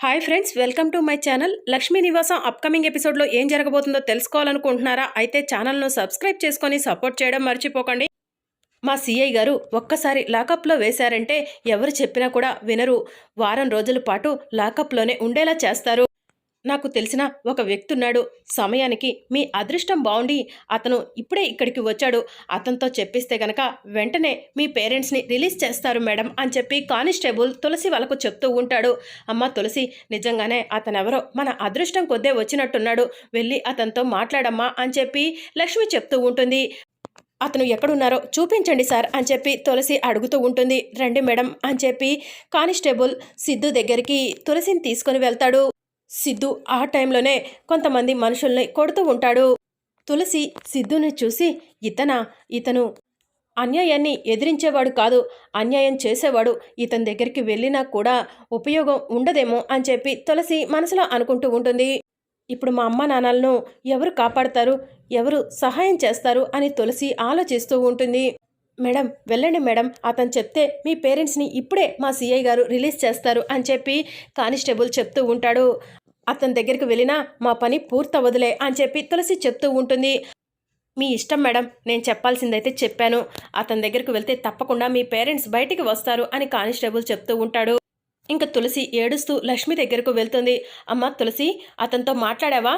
Hi friends welcome to my channel Lakshmi Nivasam upcoming ఎపిసోడ్లో ఏం జరగబోతుందో తెలుసుకోవాలనుకుంటున్నారా? అయితే ఛానల్ను సబ్స్క్రైబ్ చేసుకొని సపోర్ట్ చేయడం మర్చిపోకండి. మా సిఐ గారు ఒక్కసారి లాకప్లో వేశారంటే ఎవరు చెప్పినా కూడా వినరు. వారం రోజుల పాటు లాకప్లోనే ఉండేలా చేస్తారు. నాకు తెలిసిన ఒక వ్యక్తి ఉన్నాడు సమయానికి మీ అదృష్టం బాగుండి అతను ఇప్పుడే ఇక్కడికి వచ్చాడు. అతనితో చెప్పిస్తే గనక వెంటనే మీ పేరెంట్స్ని రిలీజ్ చేస్తారు మేడం అని చెప్పి కానిస్టేబుల్ తులసి వాళ్ళకు చెప్తూ ఉంటాడు. అమ్మ తులసి నిజంగానే అతనెవరో మన అదృష్టం కొద్దే వచ్చినట్టున్నాడు. వెళ్ళి అతనితో మాట్లాడమ్మా అని చెప్పి లక్ష్మి చెప్తూ ఉంటుంది. అతను ఎక్కడున్నారో చూపించండి సార్ అని చెప్పి తులసి అడుగుతూ ఉంటుంది. రండి మేడం అని చెప్పి కానిస్టేబుల్ సిద్ధు దగ్గరికి తులసిని తీసుకొని వెళ్తాడు. సిద్ధు ఆ టైంలోనే కొంతమంది మనుషుల్ని కొడుతూ ఉంటాడు. తులసి సిద్ధుని చూసి ఇతనా? ఇతను అన్యాయాన్ని ఎదిరించేవాడు కాదు. అన్యాయం చేసేవాడు. ఇతని దగ్గరికి వెళ్ళినా కూడా ఉపయోగం ఉండదేమో అని చెప్పి తులసి మనసులో అనుకుంటూ ఉంటుంది. ఇప్పుడు మా అమ్మ నాన్నలను ఎవరు కాపాడతారు? ఎవరు సహాయం చేస్తారు? అని తులసి ఆలోచిస్తూ ఉంటుంది. మేడం వెళ్ళండి మేడం. అతను చెప్తే మీ పేరెంట్స్ని ఇప్పుడే మా సిఐ గారు రిలీజ్ చేస్తారు అని చెప్పి కానిస్టేబుల్ చెప్తూ ఉంటాడు. అతని దగ్గరికి వెళ్ళినా మా పని పూర్తవదులే అని చెప్పి తులసి చెప్తూ ఉంటుంది. మీ ఇష్టం మేడం నేను చెప్పాల్సిందైతే చెప్పాను. అతని దగ్గరికి వెళ్తే తప్పకుండా మీ పేరెంట్స్ బయటికి వస్తారు అని కానిస్టేబుల్ చెప్తూ ఉంటాడు. ఇంకా తులసి ఏడుస్తూ లక్ష్మి దగ్గరకు వెళ్తుంది. అమ్మ తులసి అతనితో మాట్లాడావా?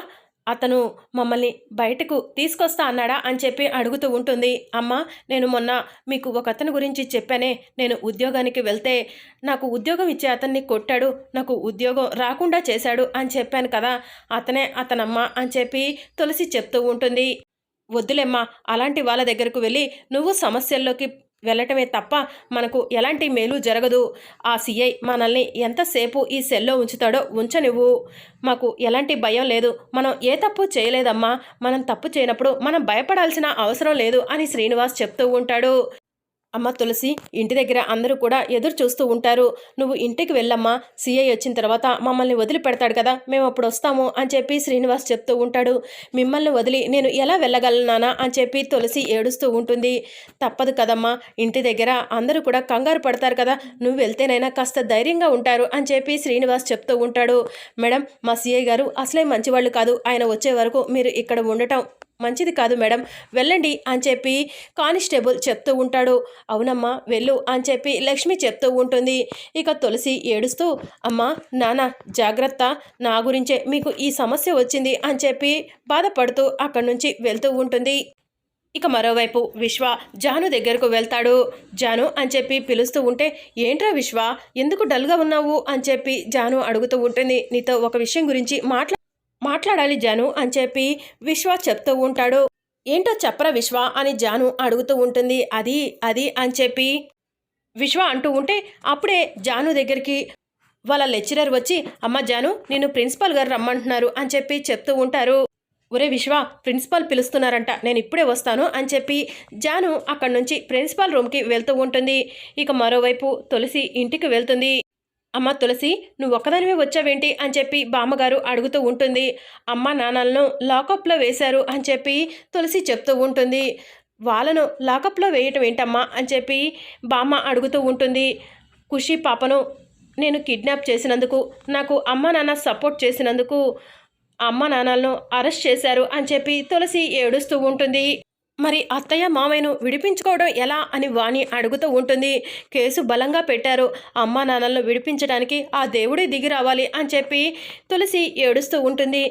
అతను మమ్మల్ని బయటకు తీసుకొస్తా అన్నాడా అని చెప్పి అడుగుతూ ఉంటుంది. అమ్మ నేను మొన్న మీకు ఒక అతని గురించి చెప్పానే. నేను ఉద్యోగానికి వెళ్తే నాకు ఉద్యోగం ఇచ్చే అతన్ని కొట్టాడు. నాకు ఉద్యోగం రాకుండా చేశాడు అని చెప్పాను కదా. అతనే అతనమ్మ అని చెప్పి తులసి చెప్తూ ఉంటుంది. వద్దులేమ్మా అలాంటి వాళ్ళ దగ్గరకు వెళ్ళి నువ్వు సమస్యల్లోకి వెళ్ళటమే తప్ప మనకు ఎలాంటి మేలు జరగదు. ఆ సిఐ మనల్ని ఎంతసేపు ఈ సెల్లో ఉంచుతాడో ఉంచనివ్వు. మాకు ఎలాంటి భయం లేదు. మనం ఏ తప్పు చేయలేదమ్మా. మనం తప్పు చేయనప్పుడు మనం భయపడాల్సిన అవసరం లేదు అని శ్రీనివాస్ చెప్తూ ఉంటాడు. అమ్మ తులసి ఇంటి దగ్గర అందరూ కూడా ఎదురు చూస్తూ ఉంటారు. నువ్వు ఇంటికి వెళ్ళమ్మా. సీఐ వచ్చిన తర్వాత మమ్మల్ని వదిలిపెడతాడు కదా మేము అప్పుడు వస్తాము అని చెప్పి శ్రీనివాస్ చెప్తూ ఉంటాడు. మిమ్మల్ని వదిలి నేను ఎలా వెళ్ళగలనానా అని చెప్పి తులసి ఏడుస్తూ ఉంటుంది. తప్పదు కదమ్మా ఇంటి దగ్గర అందరూ కూడా కంగారు పడతారు కదా నువ్వు వెళ్తేనైనా కాస్త ధైర్యంగా ఉంటారు అని చెప్పి శ్రీనివాస్ చెప్తూ ఉంటాడు. మేడం మా సీఐ గారు అసలే మంచివాళ్ళు కాదు. ఆయన వచ్చే వరకు మీరు ఇక్కడ ఉండటం మంచిది కాదు మేడం. వెళ్ళండి అని చెప్పి కానిస్టేబుల్ చెప్తూ ఉంటాడు. అవునమ్మా వెళ్ళు అని చెప్పి లక్ష్మి చెప్తూ ఉంటుంది. ఇక తులసి ఏడుస్తూ అమ్మా నాన్న జాగ్రత్త. నా గురించే మీకు ఈ సమస్య వచ్చింది అని చెప్పి బాధపడుతూ అక్కడి నుంచి వెళ్తూ ఉంటుంది. ఇక మరోవైపు విశ్వ జాను దగ్గరకు వెళ్తాడు. జాను అని చెప్పి పిలుస్తూ ఉంటే ఏంట్రా విశ్వ ఎందుకు డల్గా ఉన్నావు? అని చెప్పి జాను అడుగుతూ ఉంటుంది. నీతో ఒక విషయం గురించి మాట్లా మాట్లాడాలి జాను అని చెప్పి విశ్వ చెప్తూ ఉంటాడు. ఏంటో చెప్పరా విశ్వ అని జాను అడుగుతూ ఉంటుంది. అది అది అని చెప్పి విశ్వ అంటూ ఉంటే అప్పుడే జాను దగ్గరికి వాళ్ళ లెక్చరర్ వచ్చి అమ్మ జాను నేను ప్రిన్సిపల్ గారు రమ్మంటున్నారు అని చెప్పి చెప్తూ ఉంటారు. ఒరే విశ్వ ప్రిన్సిపాల్ పిలుస్తున్నారంట నేను ఇప్పుడే వస్తాను అని చెప్పి జాను అక్కడి నుంచి ప్రిన్సిపాల్ రూమ్కి వెళ్తూ ఉంటుంది. ఇక మరోవైపు తులసి ఇంటికి వెళ్తుంది. అమ్మ తులసి నువ్వు ఒక్కదానివే వచ్చావేంటి? అని చెప్పి బామ్మగారు అడుగుతూ ఉంటుంది. అమ్మ నాన్నలను లాకప్లో వేశారు అని చెప్పి తులసి చెప్తూ ఉంటుంది. వాళ్ళను లాకప్లో వేయటం ఏంటమ్మా? అని చెప్పి బామ్మ అడుగుతూ ఉంటుంది. ఖుషి పాపను నేను కిడ్నాప్ చేసినందుకు నాకు అమ్మ నాన్న సపోర్ట్ చేసినందుకు అమ్మ నాన్నలను అరెస్ట్ చేశారు అని చెప్పి తులసి ఏడుస్తూ ఉంటుంది. మరి అత్తయ్య మామయ్యను విడిపించుకోవడం ఎలా అని వాణి అడుగుతూ ఉంటుంది. కేసు బలంగా పెట్టారు. అమ్మా నాన్నలను విడిపించడానికి ఆ దేవుడే దిగి రావాలి అని చెప్పి తులసి ఏడుస్తూ ఉంటుంది.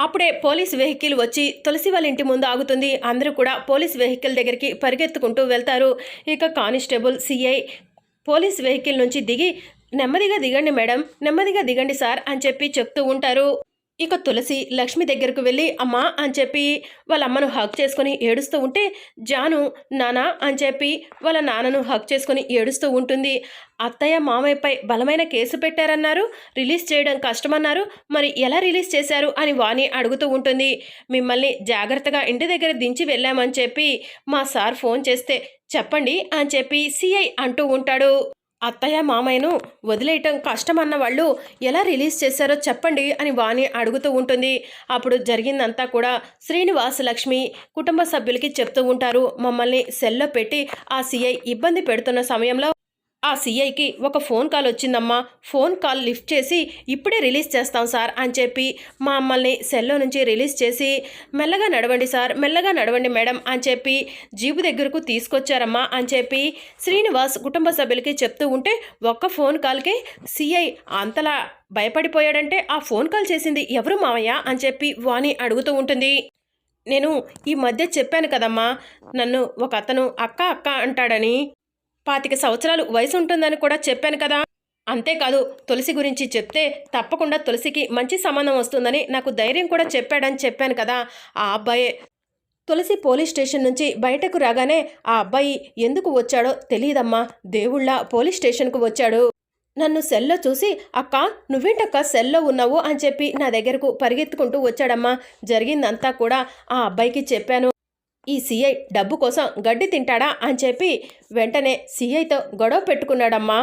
అప్పుడే పోలీస్ వెహికల్ వచ్చి తులసి వాళ్ళ ఇంటి ముందు ఆగుతుంది. అందరూ కూడా పోలీస్ వెహికల్ దగ్గరికి పరిగెత్తుకుంటూ వెళ్తారు. ఇక కానిస్టేబుల్ సిఐ పోలీస్ వెహికల్ నుంచి దిగి నెమ్మదిగా దిగండి మేడం నెమ్మదిగా దిగండి సార్ అని చెప్పి చెప్తూ ఉంటారు. ఇక తులసి లక్ష్మి దగ్గరకు వెళ్ళి అమ్మా అని చెప్పి వాళ్ళ అమ్మను హక్ చేసుకొని ఏడుస్తూ ఉంటే జాను నానా అని చెప్పి వాళ్ళ నాన్నను హక్ చేసుకొని ఏడుస్తూ ఉంటుంది. అత్తయ్య మామయ్యపై బలమైన కేసు పెట్టారన్నారు రిలీజ్ చేయడం కష్టమన్నారు. మరి ఎలా రిలీజ్ చేశారు అని వాణి అడుగుతూ ఉంటుంది. మిమ్మల్ని జాగ్రత్తగా ఇంటి దగ్గర దించి వెళ్ళామని చెప్పి మా సార్ ఫోన్ చేస్తే చెప్పండి అని చెప్పి సిఐ అంటూ ఉంటాడు. అత్తయ్య మామయ్యను వదిలేయటం కష్టమన్న వాళ్ళు ఎలా రిలీజ్ చేశారో చెప్పండి అని వాణి అడుగుతూ ఉంటుంది. అప్పుడు జరిగిందంతా కూడా శ్రీనివాస్ లక్ష్మి కుటుంబ సభ్యులకి చెప్తూ ఉంటారు. మమ్మల్ని సెల్లో పెట్టి ఆ సిఐ ఇబ్బంది పెడుతున్న సమయంలో ఆ సీఐకి ఒక ఫోన్ కాల్ వచ్చిందమ్మా. ఫోన్ కాల్ లిఫ్ట్ చేసి ఇప్పుడే రిలీజ్ చేస్తాం సార్ అని చెప్పి మా అమ్మల్ని సెల్లో నుంచి రిలీజ్ చేసి మెల్లగా నడవండి సార్ మెల్లగా నడవండి మేడం అని చెప్పి జీబు దగ్గరకు తీసుకొచ్చారమ్మా అని చెప్పి శ్రీనివాస్ కుటుంబ సభ్యులకి చెప్తూ ఉంటే ఒక్క ఫోన్ కాల్కి సీఐ అంతలా భయపడిపోయాడంటే ఆ ఫోన్ కాల్ చేసింది ఎవరు మావయ్య అని చెప్పి వాణి అడుగుతూ ఉంటుంది. నేను ఈ మధ్య చెప్పాను కదమ్మా నన్ను ఒక అతను అక్క అక్క అంటాడని పాతిక సంవత్సరాలు వయసు ఉంటుందని కూడా చెప్పాను కదా. అంతేకాదు తులసి గురించి చెప్తే తప్పకుండా తులసికి మంచి సంబంధం వస్తుందని నాకు ధైర్యం కూడా చెప్పాడని చెప్పాను కదా ఆ అబ్బాయే. తులసి పోలీస్ స్టేషన్ నుంచి బయటకు రాగానే ఆ అబ్బాయి ఎందుకు వచ్చాడో తెలియదమ్మా. దేవుళ్ళ పోలీస్ స్టేషన్కు వచ్చాడు. నన్ను సెల్లో చూసి అక్క నువ్వేంటక్క సెల్లో ఉన్నావు? అని చెప్పి నా దగ్గరకు పరిగెత్తుకుంటూ వచ్చాడమ్మా. జరిగిందంతా కూడా ఆ అబ్బాయికి చెప్పాను. ఈ సీఐ డబ్బు కోసం గడ్డి తింటాడా అని చెప్పి వెంటనే సీఐతో గొడవ పెట్టుకున్నాడమ్మా.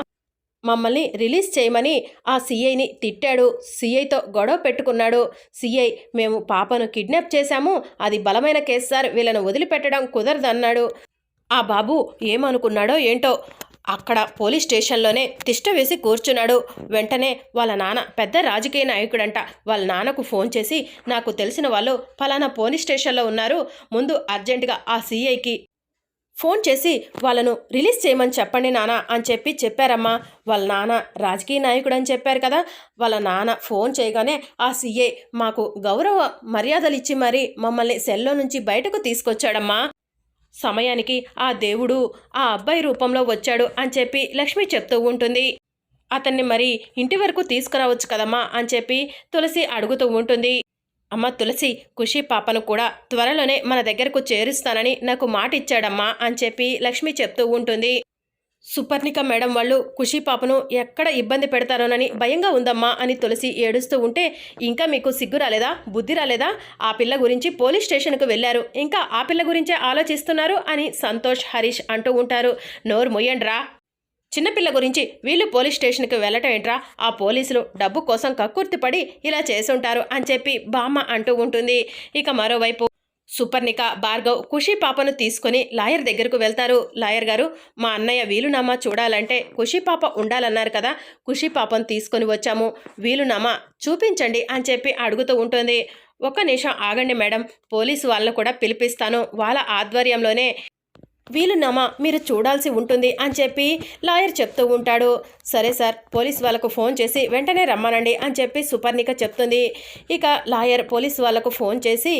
మమ్మల్ని రిలీజ్ చేయమని ఆ సీఐని తిట్టాడు. సీఐతో గొడవ పెట్టుకున్నాడు. సీఐ మేము పాపను కిడ్నాప్ చేశాము. అది బలమైన కేసు సార్. వీళ్ళను వదిలిపెట్టడం కుదరదన్నాడు. ఆ బాబు ఏమనుకున్నాడో ఏంటో అక్కడ పోలీస్ స్టేషన్లోనే తిష్ట వేసి కూర్చున్నాడు. వెంటనే వాళ్ళ నాన్న పెద్ద రాజకీయ నాయకుడంట. వాళ్ళ నాన్నకు ఫోన్ చేసి నాకు తెలిసిన వాళ్ళు ఫలానా పోలీస్ స్టేషన్లో ఉన్నారు. ముందు అర్జెంటుగా ఆ సీఐకి ఫోన్ చేసి వాళ్ళను రిలీజ్ చేయమని చెప్పండి నాన్న అని చెప్పి చెప్పారమ్మా. వాళ్ళ నాన్న రాజకీయ నాయకుడు అని చెప్పారు కదా. వాళ్ళ నాన్న ఫోన్ చేయగానే ఆ సీఏ మాకు గౌరవ మర్యాదలు ఇచ్చి మరీ మమ్మల్ని సెల్లో నుంచి బయటకు తీసుకొచ్చాడమ్మా. సమయానికి ఆ దేవుడు ఆ అబ్బాయి రూపంలో వచ్చాడు అని చెప్పి లక్ష్మి చెప్తూ ఉంటుంది. అతన్ని మరి ఇంటి వరకు తీసుకురావచ్చు కదమ్మా అని చెప్పి తులసి అడుగుతూ ఉంటుంది. అమ్మ తులసి ఖుషి పాపను కూడా త్వరలోనే మన దగ్గరకు చేరుస్తానని నాకు మాట ఇచ్చాడమ్మా అని చెప్పి లక్ష్మి చెప్తూ ఉంటుంది. సుపర్ణిక మేడం వాళ్ళు ఖుషి పాపను ఎక్కడ ఇబ్బంది పెడతారోనని భయంగా ఉందమ్మా అని తులసి ఏడుస్తూ ఉంటే ఇంకా మీకు సిగ్గు రాలేదా? బుద్ధి రాలేదా? ఆ పిల్ల గురించి పోలీస్ స్టేషన్కు వెళ్ళారు. ఇంకా ఆ పిల్ల గురించే ఆలోచిస్తున్నారు అని సంతోష్ హరీష్ అంటూ ఉంటారు. నోరు మొయ్యండ్రా చిన్నపిల్ల గురించి వీళ్ళు పోలీస్ స్టేషన్కి వెళ్ళటం ఏంట్రా? ఆ పోలీసులు డబ్బు కోసం కక్కుర్తిపడి ఇలా చేసుంటారు అని చెప్పి బామ్మ అంటూ ఉంటుంది. ఇక మరోవైపు సుపర్ణిక భార్గవ్ ఖుషి పాపను తీసుకొని లాయర్ దగ్గరకు వెళ్తారు. లాయర్ గారు మా అన్నయ్య వీలునామా చూడాలంటే ఖుషి పాప ఉండాలన్నారు కదా ఖుషి పాపను తీసుకొని వచ్చాము. వీలునామా చూపించండి అని చెప్పి అడుగుతూ ఉంటుంది. ఒక్క నిమిషం ఆగండి మేడం పోలీసు వాళ్ళను కూడా పిలిపిస్తాను. వాళ్ళ ఆధ్వర్యంలోనే వీలునామా మీరు చూడాల్సి ఉంటుంది అని చెప్పి లాయర్ చెప్తూ ఉంటాడు. సరే సార్ పోలీస్ వాళ్ళకు ఫోన్ చేసి వెంటనే రమ్మనండి అని చెప్పి సుపర్ణిక చెప్తుంది. ఇక లాయర్ పోలీస్ వాళ్ళకు ఫోన్ చేసి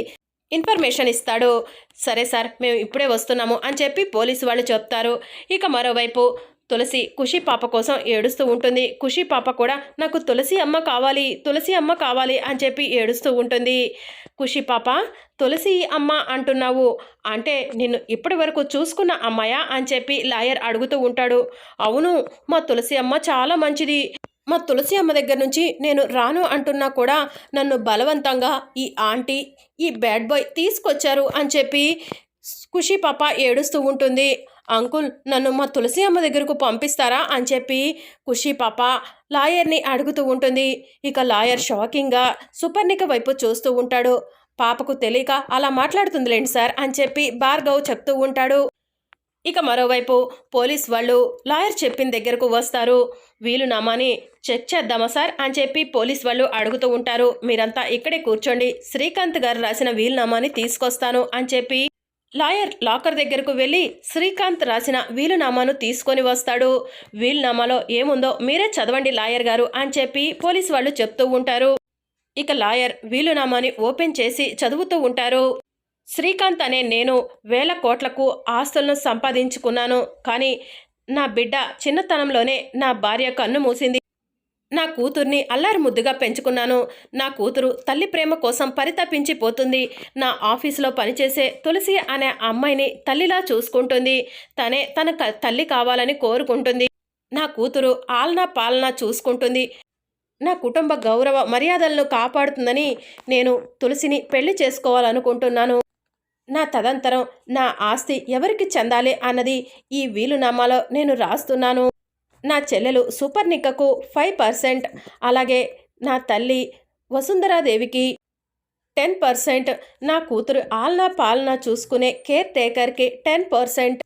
ఇన్ఫర్మేషన్ ఇస్తాడు. సరే సార్ మేము ఇప్పుడే వస్తున్నాము అని చెప్పి పోలీసు వాళ్ళు చెప్తారు. ఇక మరోవైపు తులసి ఖుషి పాప కోసం ఏడుస్తూ ఉంటుంది. ఖుషి పాప కూడా నాకు తులసి అమ్మ కావాలి తులసి అమ్మ కావాలి అని చెప్పి ఏడుస్తూ ఉంటుంది. ఖుషి పాప తులసి అమ్మ అంటున్నావు. అంటే నిన్ను ఇప్పటి వరకు చూసుకున్న అమ్మాయా? అని చెప్పి లాయర్ అడుగుతూ ఉంటాడు. అవును మా తులసి అమ్మ చాలా మంచిది. మా తులసి అమ్మ దగ్గర నుంచి నేను రాను అంటున్నా కూడా నన్ను బలవంతంగా ఈ ఆంటీ ఈ బ్యాడ్ బాయ్ తీసుకొచ్చారు అని చెప్పి ఖుషి పాప ఏడుస్తూ ఉంటుంది. అంకుల్ నన్ను మా తులసి అమ్మ దగ్గరకు పంపిస్తారా అని చెప్పి ఖుషి పాప లాయర్ని అడుగుతూ ఉంటుంది. ఇక లాయర్ షాకింగ్గా సుపర్ణిక వైపు చూస్తూ ఉంటాడు. పాపకు తెలియక అలా మాట్లాడుతుందిలేండి సార్ అని చెప్పి భార్గవ్ చెప్తూ ఉంటాడు. ఇక మరోవైపు పోలీస్ వాళ్ళు లాయర్ చెప్పిన దగ్గరకు వస్తారు. వీలునామాని చెక్ చేద్దామా సార్ అని చెప్పి పోలీస్ వాళ్ళు అడుగుతూ ఉంటారు. మీరంతా ఇక్కడే కూర్చోండి. శ్రీకాంత్ గారు రాసిన వీలునామాని తీసుకొస్తాను అని చెప్పి లాయర్ లాకర్ దగ్గరకు వెళ్ళి శ్రీకాంత్ రాసిన వీలునామాను తీసుకొని వస్తాడు. వీలునామాలో ఏముందో మీరే చదవండి లాయర్ గారు అని చెప్పి పోలీస్ వాళ్ళు చెప్తూ ఉంటారు. ఇక లాయర్ వీలునామాని ఓపెన్ చేసి చదువుతూ ఉంటారు. శ్రీకాంత్ అనే నేను వేల కోట్లకు ఆస్తులను సంపాదించుకున్నాను. కానీ నా బిడ్డ చిన్నతనంలోనే నా భార్య కన్ను మూసింది. నా కూతుర్ని అల్లారు ముద్దుగా పెంచుకున్నాను. నా కూతురు తల్లి ప్రేమ కోసం పరితపించి పోతుంది. నా ఆఫీసులో పనిచేసే తులసి అనే అమ్మాయిని తల్లిలా చూసుకుంటుంది. తనే తన క- తల్లి కావాలని కోరుకుంటుంది. నా కూతురు ఆలనా పాలనా చూసుకుంటుంది. నా కుటుంబ గౌరవ మర్యాదలను కాపాడుతుందని నేను తులసిని పెళ్ళి చేసుకోవాలనుకుంటున్నాను. నా తదంతరం నా ఆస్తి ఎవరికి చెందాలి అన్నది ఈ వీలునామాలో నేను రాస్తున్నాను. నా చెల్లెలు సూపర్నిక్కకు ఫైవ్ పర్సెంట్ అలాగే నా తల్లి వసుంధరాదేవికి టెన్ పర్సెంట్ నా కూతురు ఆల్నా పాలనా చూసుకునే కేర్ టేకర్కి టెన్ పర్సెంట్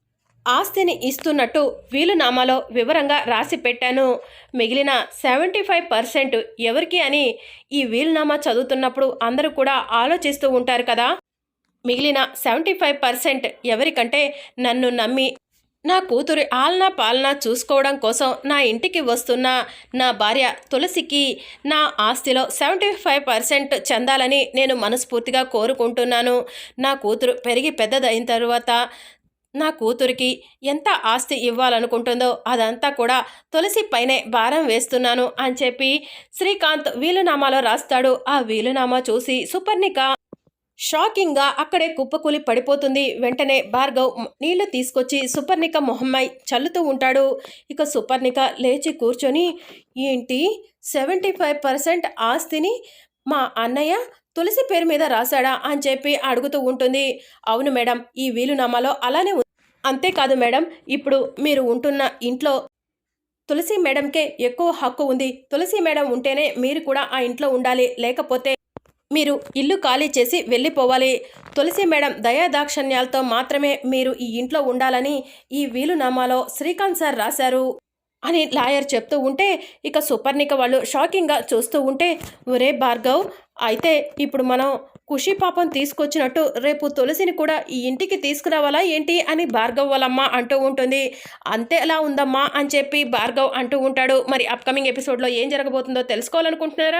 ఆస్తిని ఇస్తున్నట్టు వీలునామాలో వివరంగా రాసి పెట్టాను. మిగిలిన సెవెంటీ ఫైవ్ పర్సెంట్ ఎవరికి అని ఈ వీలునామా చదువుతున్నప్పుడు అందరూ కూడా ఆలోచిస్తూ ఉంటారు కదా. మిగిలిన సెవెంటీ ఫైవ్ పర్సెంట్ ఎవరికంటే నన్ను నమ్మి నా కూతురి ఆలనా పాలనా చూసుకోవడం కోసం నా ఇంటికి వస్తున్న నా భార్య తులసికి నా ఆస్తిలో సెవెంటీ ఫైవ్ పర్సెంట్ చెందాలని నేను మనస్ఫూర్తిగా కోరుకుంటున్నాను. నా కూతురు పెరిగి పెద్దదైన తర్వాత నా కూతురికి ఎంత ఆస్తి ఇవ్వాలనుకుంటుందో అదంతా కూడా తులసి పైనే భారం వేస్తున్నాను అని చెప్పి శ్రీకాంత్ వీలునామాలో రాస్తాడు. ఆ వీలునామా చూసి సుపర్ణిక షాకింగ్గా అక్కడే కుప్పకూలి పడిపోతుంది. వెంటనే భార్గవ్ నీళ్ళు తీసుకొచ్చి సుపర్ణిక మొహమ్మై చల్లుతూ ఉంటాడు. ఇక సుపర్ణిక లేచి కూర్చొని ఏంటి? సెవెంటీ ఫైవ్ పర్సెంట్ ఆస్తిని మా అన్నయ్య తులసి పేరు మీద రాశాడా? అని చెప్పి అడుగుతూ ఉంటుంది. అవును మేడం ఈ వీలునామాలో అలానే ఉంది. అంతేకాదు మేడం ఇప్పుడు మీరు ఉంటున్న ఇంట్లో తులసి మేడంకే ఎక్కువ హక్కు ఉంది. తులసి మేడం ఉంటేనే మీరు కూడా ఆ ఇంట్లో ఉండాలి. లేకపోతే మీరు ఇల్లు ఖాళీ చేసి వెళ్ళిపోవాలి. తులసి మేడం దయాదాక్షణ్యాలతో మాత్రమే మీరు ఈ ఇంట్లో ఉండాలని ఈ వీలునామాలో శ్రీకాంత్ సార్ రాశారు. అని లాయర్ చెప్తూ ఉంటే ఇక సుపర్ణిక వాళ్ళు షాకింగ్గా చూస్తూ ఉంటే ఒరే భార్గవ్ అయితే ఇప్పుడు మనం ఖుషి పాపం తీసుకొచ్చినట్టు రేపు తులసిని కూడా ఈ ఇంటికి తీసుకురావాలా ఏంటి అని భార్గవ్ వాళ్ళమ్మ అంటూ ఉంటుంది. అంతే ఎలా ఉందమ్మా అని చెప్పి భార్గవ్ అంటూ ఉంటాడు. మరి అప్కమింగ్ ఎపిసోడ్లో ఏం జరగబోతుందో తెలుసుకోవాలనుకుంటున్నారా?